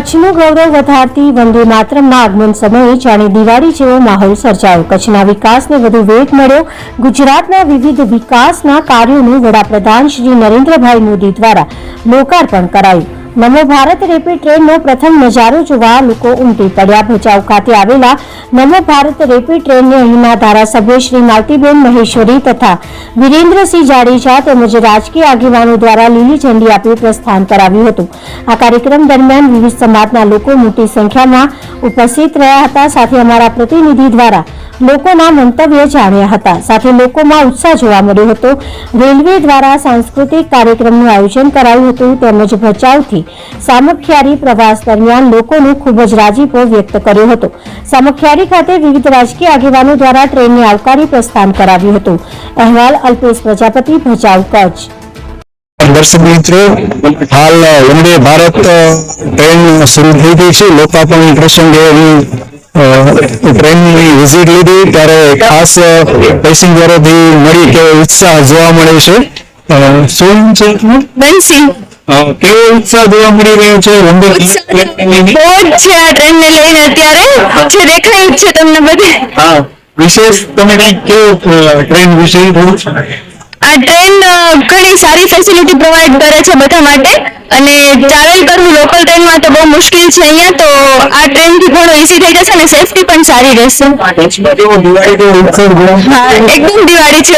કચ્છનું ગૌરવ વધારતી વંદે માતરમના આગમન સમયે જાણે દિવાળી જેવો માહોલ સર્જાયો. કચ્છના વિકાસને વધુ વેગ મળ્યો. ગુજરાતના વિવિધ વિકાસના કાર્યોનું વડાપ્રધાન શ્રી નરેન્દ્રભાઈ મોદી દ્વારા લોકાર્પણ કરાયું. નમો ભારત રેપિડ ટ્રેનનો પ્રથમ નજારો જોવા લોકો ઉમટી પડ્યા. ભચાઉ ખાતે આવેલા નમો ભારત રેપિડ ટ્રેનને અહીંના ધારાસભ્ય શ્રી માલતીબેન મહેશ્વરી તથા વિરેન્દ્રસિંહ જાડેજા તેમજ રાજકીય આગેવાનો દ્વારા લીલી ઝંડી આપી પ્રસ્થાન કરાવ્યું હતું. આ કાર્યક્રમ દરમિયાન વિવિધ સમાજના લોકો મોટી સંખ્યામાં ઉપસ્થિત રહ્યા હતા. સાથે અમારા પ્રતિનિધિ દ્વારા લોકોના મંતવ્ય જાણ્યા હતા. સાથે લોકોમાં ઉત્સાહ જોવા મળ્યો હતો. રેલવે દ્વારા સાંસ્કૃતિક કાર્યક્રમનું આયોજન કરાયું હતું તેમજ ભચાઉથી સામખિયારી પ્રવાસ દરમિયાન લોકોનો ખૂબ જ રાજીપો વ્યક્ત કર્યો હતો. સામખિયારી ખાતે વિવિધ રાજકીય આગેવાનો દ્વારા ટ્રેનને આવકારી પ્રસ્થાન કરાવ્યું હતું. અહેવાલ અલ્પેશ પ્રજાપતિ, ભચાઉ કચ્છ. દર્શક મિત્રો, હાલ વંદે ભારત ટ્રેન શરૂ થઈ ગઈ છે. લોકાર્પણ પ્રસંગે હું ટ્રેનની વિઝિટ લીધી ત્યારે ખાસ પેસેન્જરોથી મળી કેવો ઉત્સાહ જોવા મળે છે. શું છે? કેવો ઉત્સાહ જોવા મળી રહ્યો છે? બહુ જ છે આ ટ્રેનને લઈને અત્યારે. જે દેખાય છે તમને બધે. હા વિશેષ તમે કઈ કેવું ટ્રેન વિશે આ ટ્રેન ઘણી સારી ફેસિલિટી પ્રોવાઈડ કરે છે બધા માટે. અને ટ્રાવેલ કરવું લોકલ ટ્રેનમાં તો બહુ મુશ્કેલ છે અહીંયા તો આ ટ્રેનથી ઘણું ઈઝી થઈ જશે અને સેફટી પણ સારી રહેશે. હા એકદમ દિવાળી છે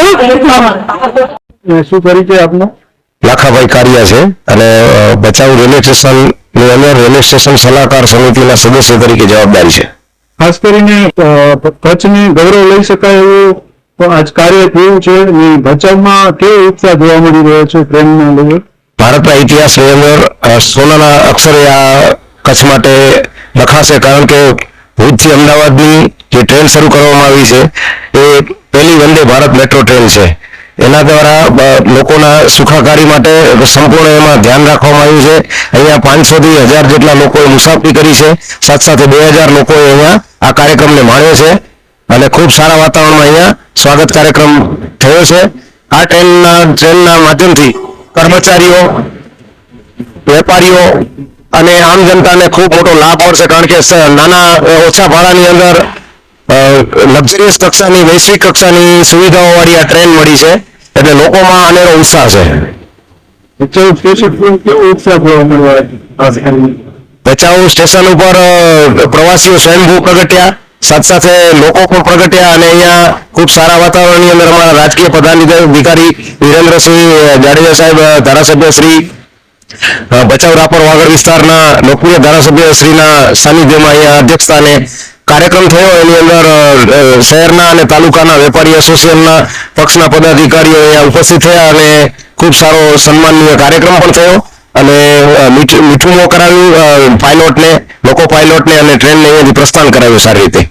શું પરિચય આપનો? લાખાભાઈ કારિયા છે. અને બચાવ ભચાઉ રેલવે સ્ટેશનની રેલવે સ્ટેશન સલાહકાર સમિતિના સદસ્ય તરીકે જવાબદારી છે. ખાસ કરીને કચ્છને ગૌરવ લઈ શકાય એવું પણ આજ કાર્ય થયું છે ને ભચાઉમાં કેવો ઉત્સાહ જોવા મળી રહ્યો છે પ્રેમના લીધે? ભારતના ઇતિહાસની અંદર સોનાના અક્ષરે આ કચ્છ માટે લખાશે કારણ કે ભુજથી અમદાવાદની જે ટ્રેન શરૂ કરવામાં આવી છે, એ પહેલી વંદે ભારત મેટ્રો ટ્રેન છે. એના દ્વારા લોકોના સુખાકારી માટે સંપૂર્ણ એમાં ધ્યાન રાખવામાં આવ્યું છે. અહીંયા પાંચસો થી હજાર જેટલા લોકોએ મુસાફરી કરી છે. સાથે સાથે બે હજાર લોકોએ અહીંયા આ કાર્યક્રમને માણ્યો છે. અને ખૂબ સારા વાતાવરણમાં અહીંયા સ્વાગત કાર્યક્રમ થયો છે. આ ટ્રેનના ટ્રેનના માધ્યમથી કર્મચારીઓ વેપારીઓ અને આમ જનતાને ખૂબ મોટો લાભ મળશે કારણ કે નાના ઓછા ભાડાની અંદર લક્ઝરિયસ કક્ષાની વૈશ્વિક કક્ષાની સુવિધાઓ વાળી આ ટ્રેન મળી છે. એટલે લોકોમાં અનેરો ઉત્સાહ છે. ભચાઉ સ્ટેશન ઉપર પ્રવાસીઓ સ્વયંભૂ પ્રગટ્યા સાથે સાથે લોકો પણ પ્રગટ્યા અને અહીંયા ખૂબ સારા વાતાવરણની અંદર અમારા રાજકીય પદાધિકારી વિરેન્દ્રસિંહ જાડેજા સાહેબ ધારાસભ્ય શ્રી ભચાઉ રાપર વાગડ વિસ્તારના લોકપ્રિય ધારાસભ્ય શ્રીના સાનિધ્યમાં અહીંયા અધ્યક્ષસ્થાને કાર્યક્રમ થયો. એની અંદર શહેરના અને તાલુકાના વેપારી એસોસિએશનના પક્ષના પદાધિકારીઓ અહીંયા ઉપસ્થિત થયા અને ખૂબ સારો સન્માનનીય કાર્યક્રમ પણ થયો. અને અ, મીઠ- મીઠું કરાવ્યું પાયલોટને લોકો પાયલોટને અને ટ્રેનને અહીંયાથી પ્રસ્થાન કરાવ્યું સારી રીતે.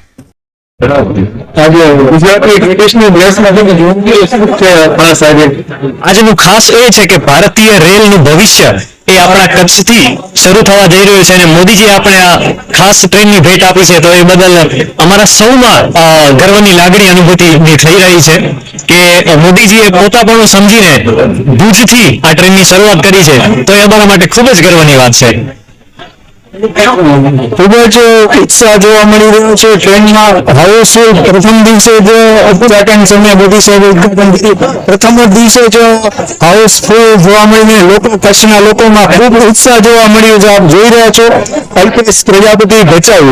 આજનું ખાસ એ છે કે ભારતીય રેલનું ભવિષ્ય એ આપણા કચ્છથી શરૂ થવા જઈ રહ્યું છે અને મોદીજી આપણે આ ખાસ ટ્રેનની ભેટ આપી છે તો એ બદલ અમારા સૌમાં ગર્વની લાગણી અનુભૂતિ થઈ રહી છે કે મોદીજીએ પોતાપણું સમજીને ભુજથી આ ટ્રેનની શરૂઆત કરી છે. તો એ અમારા માટે ખૂબ જ ગર્વની વાત છે. ખૂબ જ ઉત્સાહ જોવા મળી રહ્યો છે. ટ્રેનમાં હાઉસફુલ પ્રથમ દિવસે જ ઉદઘાટન સમય મોદી સાહેબ ઉદઘાટન કર્યું પ્રથમ દિવસે જ હાઉસફુલ જોવા મળીને લોકો, કચ્છના લોકોમાં ખૂબ ઉત્સાહ જોવા મળ્યો છે. આપ જોઈ રહ્યા છો, અલ્પેશ પ્રજાપતિ ભચાઉ.